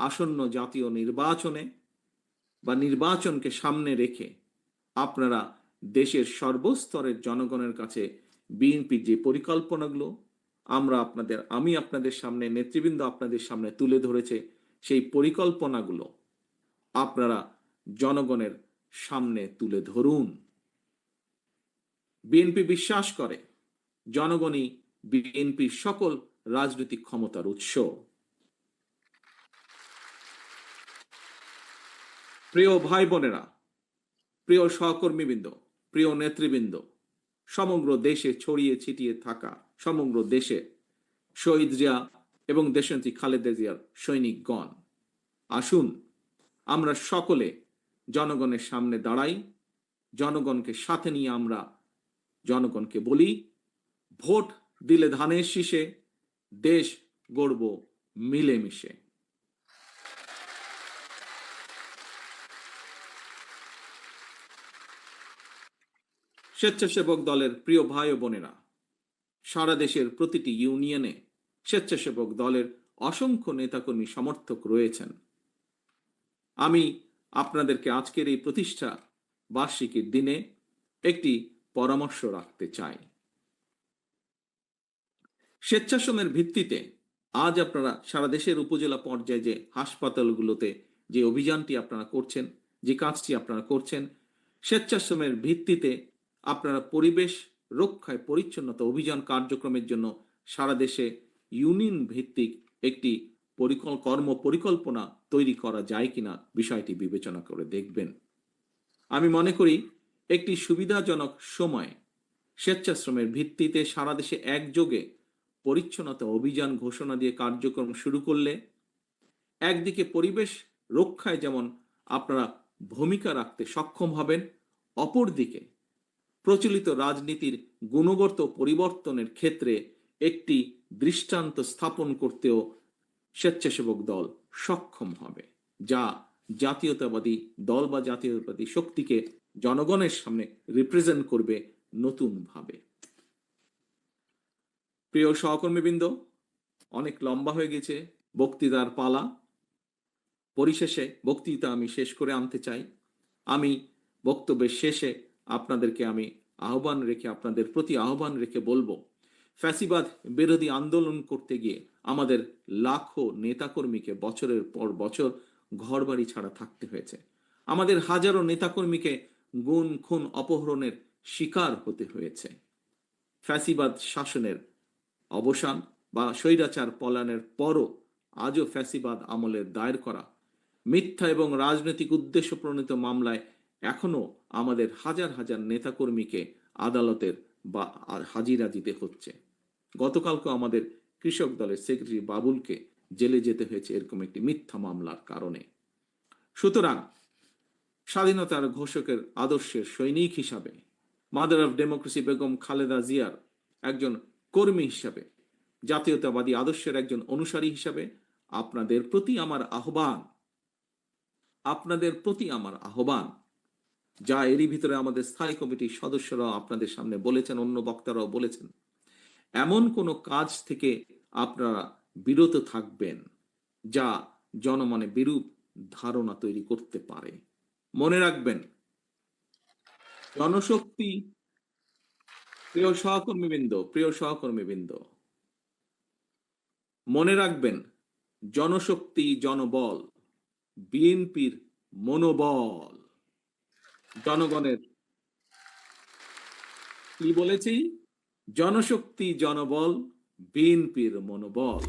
আসন্ন জাতীয় নির্বাচনে বা নির্বাচনকে সামনে রেখে আপনারা দেশের সর্বস্তরের জনগণের কাছে বিএনপির যে পরিকল্পনাগুলো, আমরা আপনাদের, আমি আপনাদের সামনে, নেতৃবৃন্দ আপনাদের সামনে তুলে ধরেছে, সেই পরিকল্পনাগুলো আপনারা জনগণের সামনে তুলে ধরুন। বিএনপি বিশ্বাস করে, জনগণই বিএনপির সকল রাজনৈতিক ক্ষমতার উৎস। প্রিয় ভাই বোনেরা প্রিয় সহকর্মীবৃন্দ, প্রিয় নেতৃবৃন্দ, সমগ্র দেশে ছড়িয়ে ছিটিয়ে থাকা, সমগ্র দেশে শহীদ জিয়া এবং দেশনেত্রী খালেদা জিয়ার সৈনিকগণ, আসুন আমরা সকলে জনগণের সামনে দাঁড়াই, জনগণকে সাথে নিয়ে আমরা জনগণকে বলি, ভোট দিলে ধানের শীষে, দেশ গড়ব মিলেমিশে। স্বেচ্ছাসেবক দলের প্রিয় ভাই ও বোনেরা, সারা দেশের প্রতিটি ইউনিয়নে স্বেচ্ছাসেবক দলের অসংখ্য নেতাকর্মী সমর্থক রয়েছেন। আমি আপনাদেরকে আজকের এই প্রতিষ্ঠা বার্ষিকীর দিনে একটি পরামর্শ রাখতে চাই। স্বেচ্ছাশ্রমের ভিত্তিতে আজ আপনারা সারা দেশের উপজেলা পর্যায়ে যে হাসপাতালগুলোতে যে অভিযানটি আপনারা করছেন, যে কাজটি আপনারা করছেন স্বেচ্ছাশ্রমের ভিত্তিতে আপনারা পরিবেশ রক্ষায় পরিচ্ছন্নতা অভিযান কার্যক্রমের জন্য সারা দেশে ইউনিয়ন ভিত্তিক একটি পরিকল, কর্ম পরিকল্পনা তৈরি করা যায় কিনা বিষয়টি বিবেচনা করে দেখবেন। আমি মনে করি একটি সুবিধাজনক সময় স্বেচ্ছাশ্রমের ভিত্তিতে সারা দেশে একযোগে পরিচ্ছন্নতা অভিযান ঘোষণা দিয়ে কার্যক্রম শুরু করলে একদিকে পরিবেশ রক্ষায় যেমন আপনারা ভূমিকা রাখতে সক্ষম হবেন, অপরদিকে প্রচলিত রাজনীতির গুণগত পরিবর্তনের ক্ষেত্রে একটি দৃষ্টান্ত স্থাপন করতেও স্বেচ্ছাসেবক দল সক্ষম হবে, যা জাতীয়তাবাদী দল বা জাতীয়তাবাদী শক্তিকে জনগণের সামনে রিপ্রেজেন্ট করবে নতুনভাবে। প্রিয় সহকর্মীবৃন্দ, অনেক লম্বা হয়ে গেছে বক্তৃতার পালা। পরিশেষে বক্তৃতা আমি শেষ করে আনতে চাই। আমি বক্তব্যের শেষে আপনাদেরকে আমি আহ্বান রেখে, আপনাদের প্রতি আহ্বান রেখে বলব, ফ্যাসিবাদ বিরোধী আন্দোলন করতে গিয়ে আমাদের লাখো নেতাকর্মীকে বছরের পর বছর ঘরবাড়ি ছাড়া থাকতে হয়েছে। আমাদের হাজারো নেতাকর্মীকে গুণ, খুন, অপহরণের শিকার হতে হয়েছে। ফ্যাসিবাদ শাসনের অবসান বা স্বৈরাচার পলায়নের পরও আজও ফ্যাসিবাদ আমলের দায়ের করা, মিথ্যা এবং রাজনৈতিক উদ্দেশ্য প্রণীত মামলায় এখনও আমাদের হাজার হাজার নেতাকর্মীকে আদালতের বা হাজিরা দিতে হচ্ছে। গতকালকে আমাদের কৃষক দলের সেক্রেটারি বাবুলকে জেলে যেতে হয়েছে এরকম একটি মিথ্যা মামলার কারণে। সুতরাং স্বাধীনতার ঘোষকের আদর্শের সৈনিক হিসাবে mother of democracy Begum Khaleda জিয়ার একজন কর্মী হিসাবে, জাতীয়তাবাদী আদর্শের একজন অনুসারী হিসাবে আপনাদের প্রতি আমার আহ্বান, আপনাদের প্রতি আমার আহ্বান যা এরই ভিতরে আমাদের স্থায়ী কমিটির সদস্যরাও আপনাদের সামনে বলেছেন, অন্য বক্তারাও বলেছেন। এমন কোনো কাজ থেকে আপনারা বিরত থাকবেন যা জনমনে বিরূপ ধারণা তৈরি করতে পারে। মনে রাখবেন, জনশক্তি প্রিয় সহকর্মীবৃন্দ প্রিয় সহকর্মীবৃন্দ, মনে রাখবেন, জনশক্তি জনবল, বিএনপির মনোবল। জনগণের। কি বলেছি? জনশক্তি জনবল বিএনপির মনোবল।